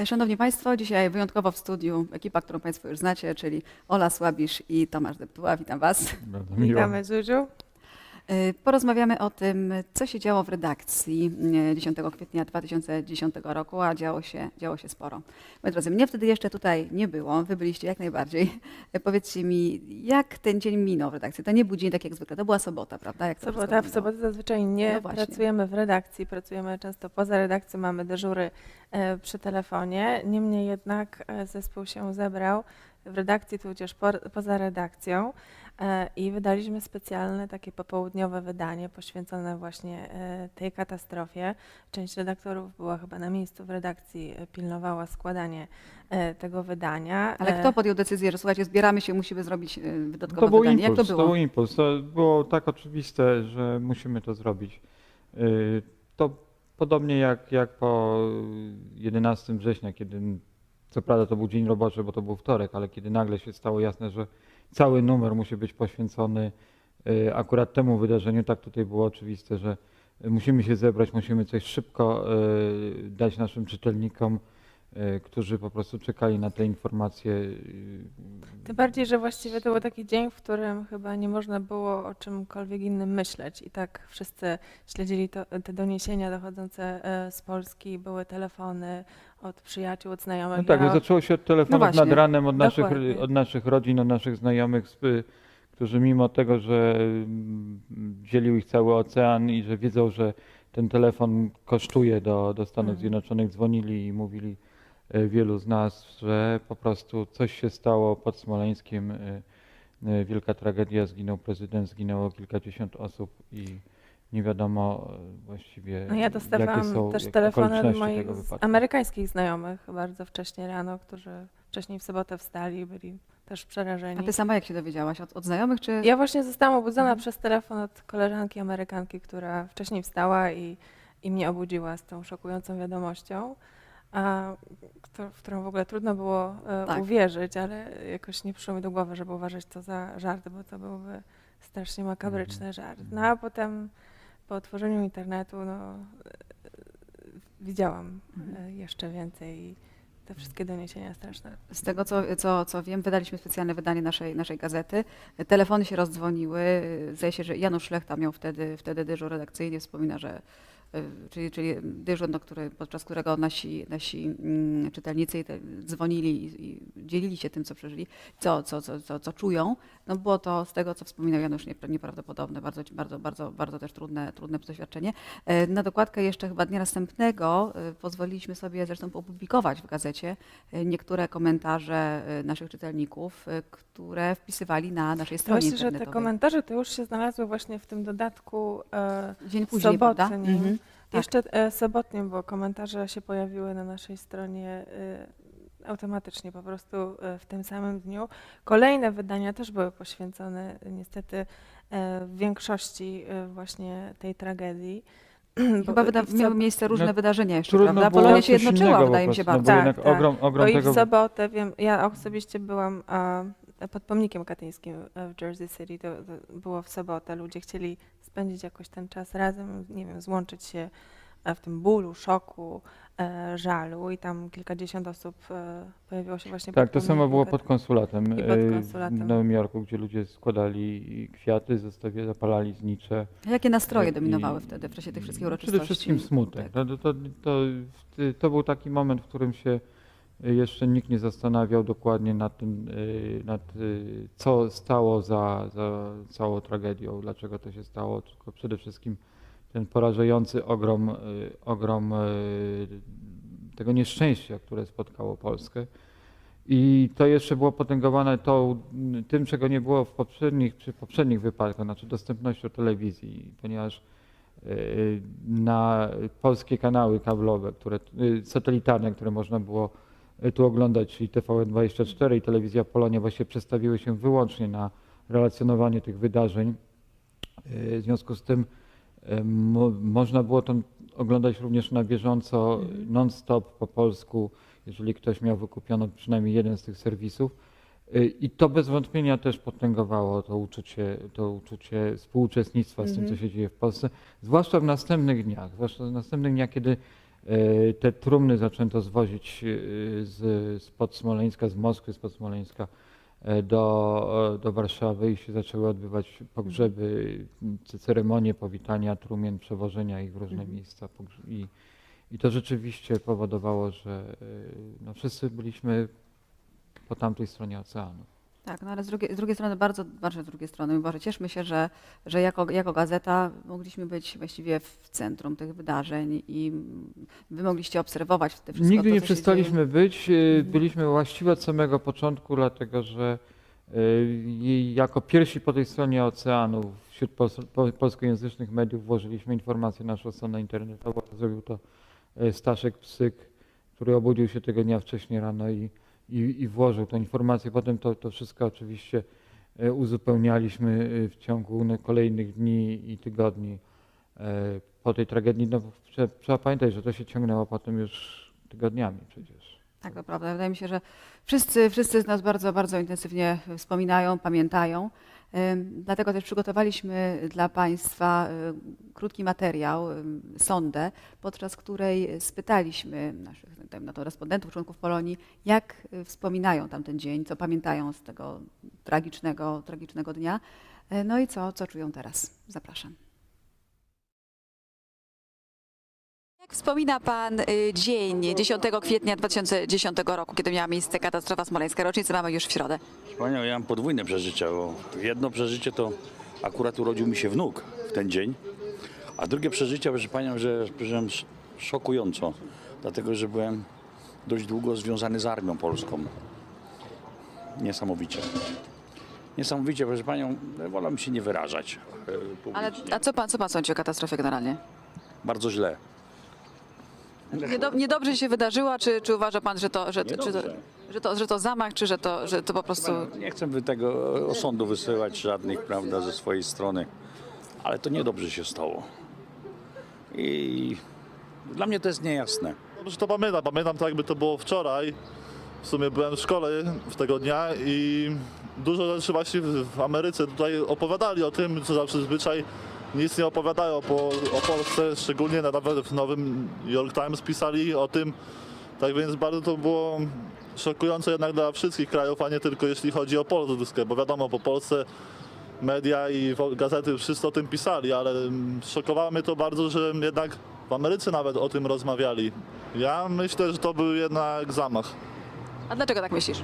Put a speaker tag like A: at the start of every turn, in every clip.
A: E, Szanowni Państwo, dzisiaj wyjątkowo w studiu ekipa, którą Państwo już znacie, czyli Ola Słabisz i Tomasz Deptuła. Witam Was.
B: Bardzo miło.
C: Witamy Zuziu.
A: E, Porozmawiamy o tym, co się działo w redakcji e, 10 kwietnia 2010 roku, a działo się, działo się sporo. Moi drodzy, mnie wtedy jeszcze tutaj nie było, Wy byliście jak najbardziej. E, Powiedzcie mi, jak ten dzień minął w redakcji? To nie był dzień tak jak zwykle, to była sobota, prawda? Jak
C: Sobota, w sobotę zazwyczaj nie
A: No
C: pracujemy w redakcji, pracujemy często poza redakcją, mamy dyżury e, przy telefonie. Niemniej jednak e, zespół się zebrał w redakcji, tudzież poza redakcją i wydaliśmy specjalne takie popołudniowe wydanie poświęcone właśnie e, tej katastrofie. Część redaktorów była chyba na miejscu w redakcji, e, pilnowała składanie e, tego wydania.
A: Ale
C: E,
A: kto podjął decyzję, że słuchajcie, zbieramy się, musimy zrobić e, dodatkowe
B: To był
A: wydanie?
B: impuls,
A: jak to było?
B: był impuls. To było tak oczywiste, że musimy to zrobić. To podobnie jak, jak po 11 września, kiedy co prawda to był dzień roboczy, bo to był wtorek, ale kiedy nagle się stało jasne, że cały numer musi być poświęcony y, akurat temu wydarzeniu, tak tutaj było oczywiste, że musimy się zebrać, musimy coś szybko y, dać naszym czytelnikom, którzy po prostu czekali na te informacje. y,
C: Tym bardziej, że właściwie to był taki dzień, w którym chyba nie można było o czymkolwiek innym myśleć. I tak wszyscy śledzili to, te doniesienia dochodzące e, z Polski, były telefony od przyjaciół, od znajomych.
B: No tak,
C: Ja-
B: bo zaczęło się od telefonów
A: właśnie.
B: nad ranem od naszych, od naszych rodzin, od naszych znajomych, którzy mimo tego, że mm, dzielił ich cały ocean i że wiedzą, że ten telefon kosztuje do, do Stanów
C: Mhm.
B: Zjednoczonych, dzwonili i mówili e, wielu z nas, że po prostu coś się stało pod Smoleńskiem. e, e, Wielka tragedia, zginął prezydent, zginęło kilkadziesiąt osób i nie wiadomo e, właściwie
C: No ja
B: jakie
C: dostawałam
B: są
C: też telefony moich amerykańskich znajomych bardzo wcześnie rano, którzy wcześniej w sobotę wstali i byli też
A: A
C: przerażeni.
A: Ty sama jak się dowiedziałaś? Od, od znajomych czy...
C: Ja właśnie zostałam obudzona
A: Mhm.
C: przez telefon od koleżanki Amerykanki, która wcześniej wstała i, i mnie obudziła z tą szokującą wiadomością, a, kto- w którą w ogóle trudno było e,
A: Tak.
C: uwierzyć, ale jakoś nie przyszło mi do głowy, żeby uważać to za żart, bo to byłby strasznie makabryczny
B: Mhm.
C: żart. No a potem po otworzeniu internetu no, e, widziałam
A: Mhm.
C: e, jeszcze więcej i te wszystkie doniesienia straszne.
A: Z tego, co, co, co wiem, wydaliśmy specjalne wydanie naszej, naszej gazety. Telefony się rozdzwoniły. Zdaje się, że Janusz Szlechta miał wtedy, wtedy dyżur redakcyjny. Wspomina, że czyli, czyli dyżur, no, który, podczas którego nasi, nasi mm, czytelnicy dzwonili i, i dzielili się tym, co przeżyli, co, co, co, co, co czują. No, było to z tego, co wspominał Janusz, nie- nieprawdopodobne, bardzo, bardzo, bardzo, bardzo też trudne, trudne doświadczenie. E, Na dokładkę jeszcze chyba dnia następnego e, pozwoliliśmy sobie zresztą opublikować w gazecie e, niektóre komentarze naszych czytelników, które wpisywali na naszej stronie
C: Myślę, że te
A: internetowej.
C: komentarze to już się znalazły właśnie w tym dodatku e,
A: Dzień później, prawda?
C: sobotnim.
A: Mhm. Tak.
C: Jeszcze e, sobotnim, bo komentarze się pojawiły na naszej stronie e, automatycznie po prostu e, w tym samym dniu. Kolejne wydania też były poświęcone niestety e, w większości e, właśnie tej tragedii.
A: Chyba wyda-
C: i w
A: miały
C: sob-
A: miejsce różne
B: No,
A: wydarzenia jeszcze,
B: Trudno
A: prawda?
B: było
A: Polonia się
B: coś
A: jednoczyła,
B: innego po
A: wydaje mi się
B: prostu,
A: bardzo.
B: No, bo
C: Tak,
B: jednak
C: tak.
B: ogrom, ogrom
C: Bo i
B: tego
C: w sobotę wiem, ja osobiście byłam a, pod pomnikiem katyńskim e, w Jersey City, to, to było w sobotę, ludzie chcieli spędzić jakoś ten czas razem, nie wiem, złączyć się e, w tym bólu, szoku, e, żalu i tam kilkadziesiąt osób e, pojawiło się właśnie
B: Tak,
C: pod
B: to samo było pod konsulatem,
C: I pod
B: e,
C: konsulatem.
B: w Nowym Jorku, gdzie ludzie składali kwiaty, zostawia, zapalali znicze.
A: Jakie nastroje
B: I-
A: dominowały wtedy w czasie tych wszystkich
B: no,
A: uroczystości?
B: Przede wszystkim smutek.
A: Tak.
B: To, to, to, to, to był taki moment, w którym się jeszcze nikt nie zastanawiał dokładnie nad tym, y, nad, y, co stało za, za całą tragedią, dlaczego to się stało, tylko przede wszystkim ten porażający ogrom, y, ogrom tego nieszczęścia, które spotkało Polskę. I to jeszcze było potęgowane tą, tym, czego nie było w poprzednich, przy poprzednich wypadkach, znaczy dostępnością telewizji, ponieważ na polskie kanały kablowe, które, satelitarne, które można było tu oglądać, czyli TVN24 i Telewizja Polonia właśnie przestawiły się wyłącznie na relacjonowanie tych wydarzeń. Y, W związku z tym y, mo, można było to oglądać również na bieżąco, non-stop po polsku, jeżeli ktoś miał wykupiono przynajmniej jeden z tych serwisów. Y, I to bez wątpienia też potęgowało to uczucie, to uczucie współuczestnictwa z tym, co
A: Mhm.
B: się dzieje w Polsce, zwłaszcza w następnych dniach, zwłaszcza w następnych dniach, kiedy Te trumny zaczęto zwozić e, z, spod Smoleńska, z Moskwy, spod Smoleńska e, do, e, do Warszawy i się zaczęły odbywać pogrzeby, ceremonie powitania trumien, przewożenia ich w różne
A: Mhm.
B: miejsca. I, I to rzeczywiście powodowało, że e, no, wszyscy byliśmy po tamtej stronie oceanu.
A: Tak, no ale z drugiej, z drugiej strony, bardzo, bardzo z drugiej strony, Boże, cieszmy się, że, że jako, jako gazeta mogliśmy być właściwie w centrum tych wydarzeń i wy mogliście obserwować te wszystko
B: Nigdy
A: to,
B: nie przestaliśmy być. e,
A: Mhm.
B: Byliśmy właściwie od samego początku, dlatego że e, jako pierwsi po tej stronie oceanu wśród pols- po- polskojęzycznych mediów włożyliśmy informację na naszą stronę internetową. Zrobił to e, Staszek Psyk, który obudził się tego dnia wcześniej rano i, i, i włożył tę informację. Potem to, to wszystko oczywiście e, uzupełnialiśmy e, w ciągu no, kolejnych dni i tygodni e, po tej tragedii. No, trzeba, pamiętać, że to się ciągnęło potem już tygodniami przecież.
A: Tak, to prawda. Wydaje mi się, że wszyscy, wszyscy z nas bardzo, bardzo intensywnie wspominają, pamiętają. Dlatego też przygotowaliśmy dla Państwa y, krótki materiał, sondę, podczas której spytaliśmy naszych dajmy na to respondentów, członków Polonii, jak y, wspominają tamten dzień, co pamiętają z tego tragicznego, tragicznego dnia. Y, No i co, co czują teraz. Zapraszam. Wspomina Pan y, dzień 10 kwietnia 2010 roku, kiedy miała miejsce katastrofa smoleńska? Rocznicę mamy już w środę.
D: Panią, ja mam podwójne przeżycia, bo jedno przeżycie to akurat urodził mi się wnuk w ten dzień, a drugie przeżycie, proszę Panią, że przeżyłem sz- szokująco, dlatego że byłem dość długo związany z armią polską. Niesamowicie. Niesamowicie, proszę Panią, wolę się nie wyrażać e,
A: Ale
D: publicznie.
A: a co pan, co pan sądzi o katastrofie generalnie?
D: Bardzo źle.
A: Niedob- niedobrze się wydarzyła, czy, czy uważa pan, że to, że, czy to, że, to, że to zamach, czy że to, że to po prostu...
D: Nie chcę wy tego osądu wysyłać żadnych, prawda, ze swojej strony, ale to niedobrze się stało. I dla mnie to jest niejasne.
E: Dobrze to pamiętam, pamiętam tak jakby to było wczoraj. W sumie byłem w szkole w tego dnia i dużo rzeczy właśnie w, w Ameryce tutaj opowiadali o tym, co zawsze zwyczaj nic nie opowiadają po, o Polsce, szczególnie nawet w Nowym York Times pisali o tym. Tak więc bardzo to było szokujące jednak dla wszystkich krajów, a nie tylko jeśli chodzi o Polskę, bo wiadomo, po Polsce media i gazety wszyscy o tym pisali, ale mm, szokowało mnie to bardzo, że jednak w Ameryce nawet o tym rozmawiali. Ja myślę, że to był jednak zamach.
A: A dlaczego tak myślisz?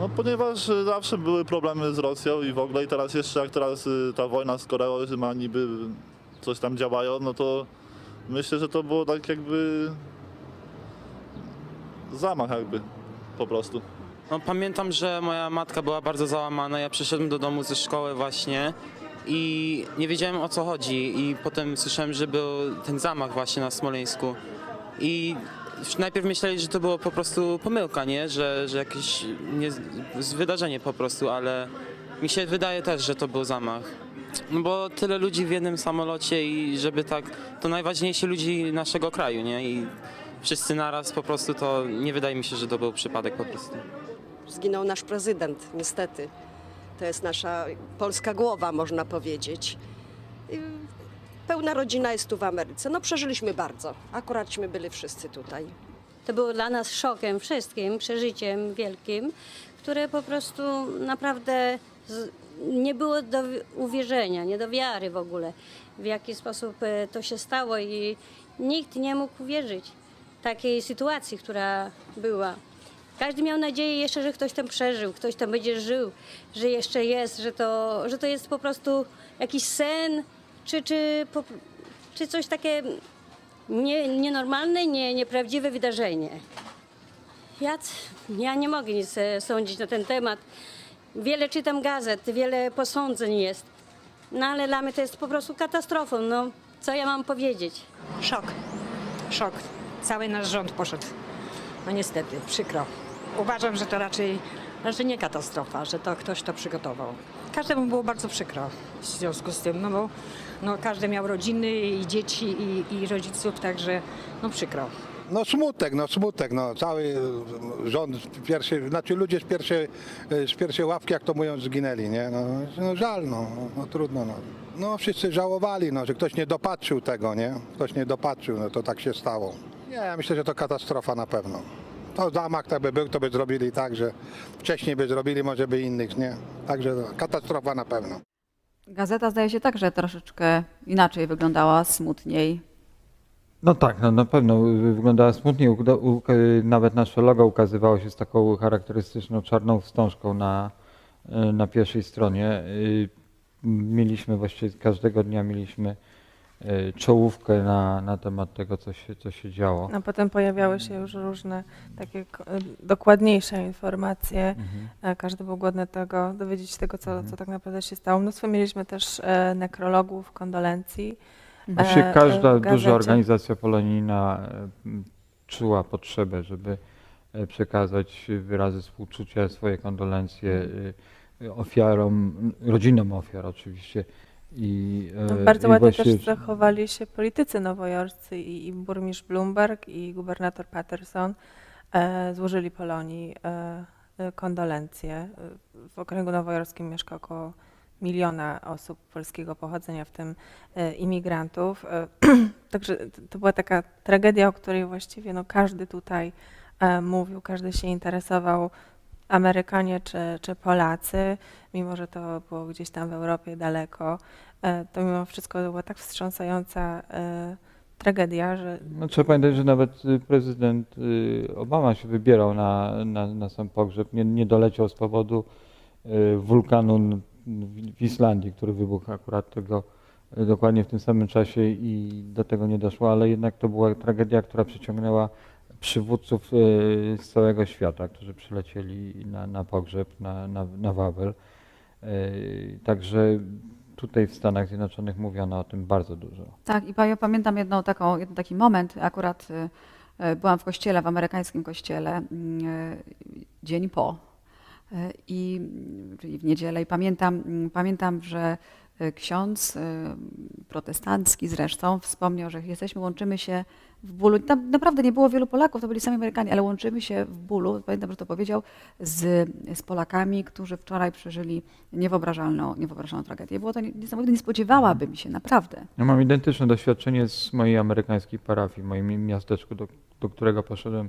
E: No ponieważ y, zawsze były problemy z Rosją i w ogóle i teraz jeszcze jak teraz y, ta wojna z Koreą że ma niby coś tam działają, no to myślę, że to było tak jakby zamach jakby po prostu.
F: No, pamiętam, że moja matka była bardzo załamana. Ja przyszedłem do domu ze szkoły właśnie i nie wiedziałem o co chodzi. I potem słyszałem, że był ten zamach właśnie na Smoleńsku. I najpierw myśleli, że to było po prostu pomyłka, nie? Że, że jakieś nie, wydarzenie po prostu, ale mi się wydaje też, że to był zamach. No bo tyle ludzi w jednym samolocie i żeby tak, to najważniejsi ludzi naszego kraju, nie? I wszyscy naraz po prostu to nie wydaje mi się, że to był przypadek po prostu.
G: Zginął nasz prezydent, niestety. To jest nasza polska głowa, można powiedzieć. Pełna rodzina jest tu w Ameryce. No przeżyliśmy bardzo. Akuratśmy byli wszyscy tutaj.
H: To było dla nas szokiem wszystkim, przeżyciem wielkim, które po prostu naprawdę z, nie było do wi- uwierzenia, nie do wiary w ogóle, w jaki sposób e, to się stało i nikt nie mógł uwierzyć takiej sytuacji, która była. Każdy miał nadzieję jeszcze, że ktoś tam przeżył, ktoś tam będzie żył, że jeszcze jest, że to, że to jest po prostu jakiś sen, czy, czy, po, czy coś takie nie, nienormalne, nie, nieprawdziwe wydarzenie. Ja, ja nie mogę nic e, sądzić na ten temat. Wiele czytam gazet, wiele posądzeń jest. No ale dla mnie to jest po prostu katastrofą. No, co ja mam powiedzieć?
I: Szok. Szok. Cały nasz rząd poszedł. No niestety, przykro. Uważam, że to raczej, raczej nie katastrofa, że to ktoś to przygotował. Każdemu było bardzo przykro w związku z tym, no bo no, każdy miał rodziny i dzieci i, i rodziców, także no przykro.
J: No smutek, no smutek, no cały e, rząd, pierwszy, znaczy ludzie z pierwszej, e, z pierwszej ławki, jak to mówią, zginęli, nie? No, no żal, no, no trudno, no. No wszyscy żałowali, no, że ktoś nie dopatrzył tego, nie? Ktoś nie dopatrzył, no to tak się stało. Nie, ja myślę, że to katastrofa na pewno. To zamach tak by był, to by zrobili tak, że wcześniej by zrobili, może by innych, nie? Także katastrofa na pewno.
A: Gazeta zdaje się także troszeczkę inaczej wyglądała, smutniej.
B: No tak, no na pewno wyglądała smutnie. Uda- u- Nawet nasze logo ukazywało się z taką charakterystyczną czarną wstążką na, na pierwszej stronie. Y, Mieliśmy właściwie każdego dnia mieliśmy czołówkę na, na temat tego, co się, co się działo.
C: A potem pojawiały się już różne takie e, dokładniejsze informacje.
B: Mhm.
C: E, Każdy był głodny tego, dowiedzieć się tego, co,
B: Mhm.
C: co tak naprawdę się stało. Mnóstwo mieliśmy też e, nekrologów, kondolencji.
B: Właściwie
C: e,
B: każda
C: w gazecie.
B: duża organizacja polonijna e, m, czuła potrzebę, żeby e, przekazać wyrazy współczucia, swoje kondolencje y, ofiarom, rodzinom ofiar oczywiście. I, e,
C: No, bardzo
B: i
C: ładnie
B: właściwie-
C: też zachowali się politycy nowojorscy i, i burmistrz Bloomberg i gubernator Patterson e, złożyli Polonii e, e, kondolencje. E, W okręgu nowojorskim mieszka około miliona osób polskiego pochodzenia, w tym e, imigrantów. E, Także to była taka tragedia, o której właściwie no, każdy tutaj e, mówił, każdy się interesował, Amerykanie czy, czy Polacy, mimo że to było gdzieś tam w Europie daleko, e, to mimo wszystko była tak wstrząsająca e, tragedia, że
B: No, trzeba pamiętać, że nawet y, prezydent y, Obama się wybierał na, na, na sam pogrzeb. Nie, nie doleciał z powodu y, wulkanu w Islandii, który wybuchł akurat tego dokładnie w tym samym czasie i do tego nie doszło, ale jednak to była tragedia, która przyciągnęła przywódców y, z całego świata, którzy przylecieli na, na pogrzeb, na, na, na Wawel. Y, Także tutaj w Stanach Zjednoczonych mówiono o tym bardzo dużo.
A: Tak, i ja pamiętam jedną taką, jeden taki moment, akurat y, byłam w kościele, w amerykańskim kościele, dzień po, i, czyli w niedzielę, i pamiętam, pamiętam, że ksiądz y, protestancki zresztą wspomniał, że jesteśmy, łączymy się w bólu. Tam naprawdę nie było wielu Polaków, to byli sami Amerykanie, ale łączymy się w bólu, pamiętam, że to powiedział, z, z Polakami, którzy wczoraj przeżyli niewyobrażalną, niewyobrażalną tragedię. Było to nie- niesamowite, nie spodziewałabym się, naprawdę.
B: Ja mam identyczne doświadczenie z mojej amerykańskiej parafii, w moim miasteczku, do, do którego poszedłem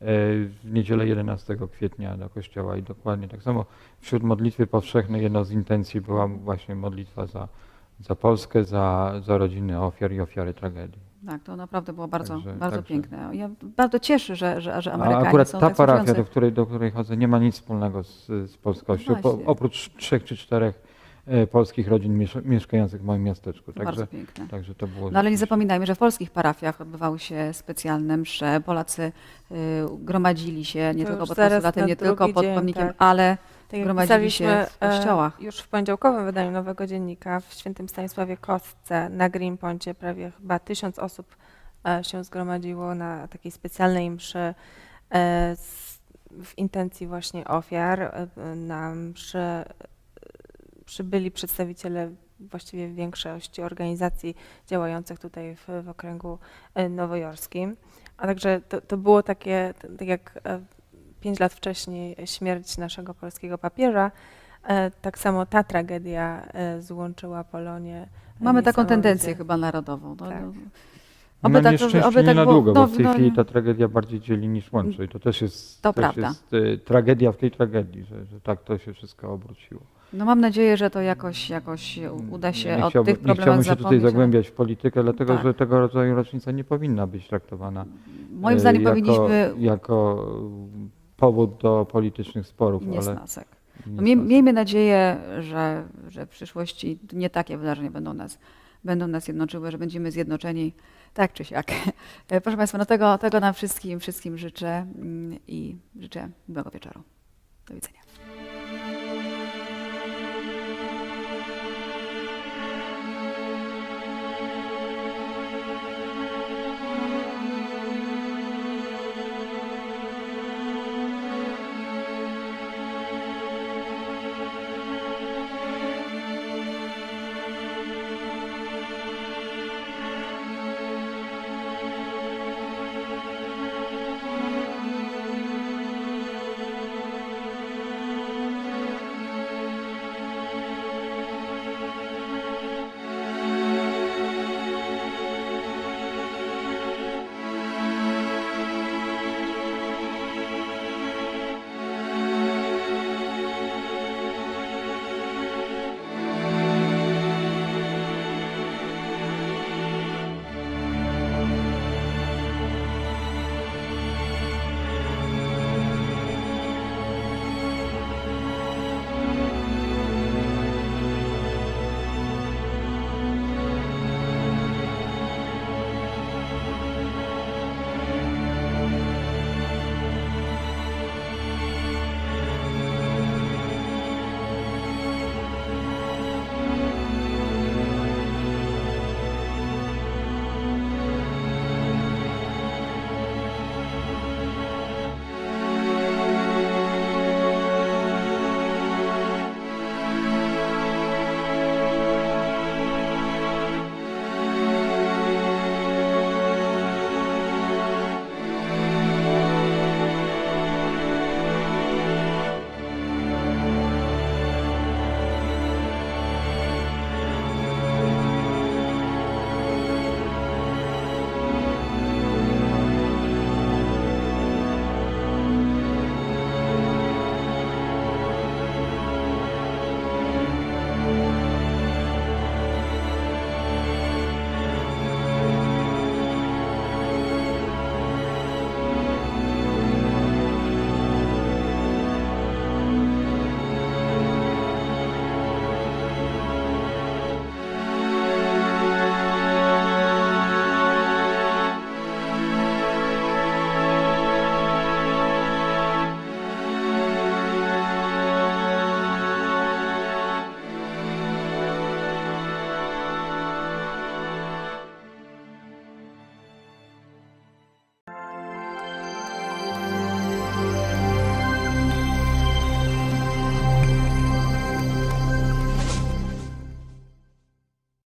B: w niedzielę 11 kwietnia do kościoła i dokładnie tak samo wśród modlitwy powszechnej jedną z intencji była właśnie modlitwa za, za Polskę, za, za rodziny ofiar i ofiary tragedii.
A: Tak, to naprawdę było bardzo,
B: Także-
A: bardzo
B: także-
A: piękne. Ja bardzo cieszę, że, że, że
B: A
A: Amerykanie
B: akurat
A: są
B: ta
A: tak
B: parafia, do której, do której chodzę, nie ma nic wspólnego z, z polskością, po,
A: Właśnie.
B: oprócz trzech czy czterech polskich rodzin miesz- mieszkających w moim miasteczku.
A: Bardzo
B: Także,
A: piękne.
B: także to było
A: No ale nie zapominajmy, że w polskich parafiach odbywały się specjalne msze. Polacy y, gromadzili się nie
C: To
A: tylko pod postulatem, nie tylko pod pomnikiem,
C: tak.
A: ale
C: tak
A: gromadzili się w kościołach.
C: e, już w poniedziałkowym wydaniu Nowego Dziennika w Świętym Stanisławie Kostce na Greenponcie prawie chyba tysiąc osób e, się zgromadziło na takiej specjalnej mszy e, z, w intencji właśnie ofiar. E, Na mszy e, przybyli przedstawiciele właściwie większości organizacji działających tutaj w, w okręgu e, nowojorskim. A także to, to było takie, tak jak e, pięć lat wcześniej śmierć naszego polskiego papieża, e, tak samo ta tragedia złączyła Polonię.
A: mamy taką tendencję chyba narodową. No,
C: Tak.
A: no. Tak-
B: nieszczęście
A: oby
B: nie
A: tak
B: na
A: było.
B: długo,
A: No,
B: bo w tej
A: no,
B: chwili ta tragedia bardziej dzieli niż łączy. I to też jest,
A: To
B: też
A: prawda.
B: jest y, tragedia w tej tragedii, że, że tak to się wszystko obróciło.
A: No mam nadzieję, że to jakoś, jakoś uda się
B: nie
A: od
B: chciałbym,
A: tych
B: nie
A: problemów
B: chciałbym się tutaj
A: zapomnieć. ale
B: zagłębiać w politykę, dlatego
A: Tak.
B: że tego rodzaju rocznica nie powinna być traktowana
A: Moim
B: y,
A: zdaniem
B: jako,
A: powinniśmy
B: jako powód do politycznych sporów. ale
A: niesnasek.
B: nie
A: No, miejmy nadzieję, że, że w przyszłości nie takie wydarzenia będą nas, będą nas jednoczyły, że będziemy zjednoczeni tak czy siak. E, Proszę Państwa, no tego, tego nam wszystkim, wszystkim życzę mm, i życzę miłego wieczoru. Do widzenia.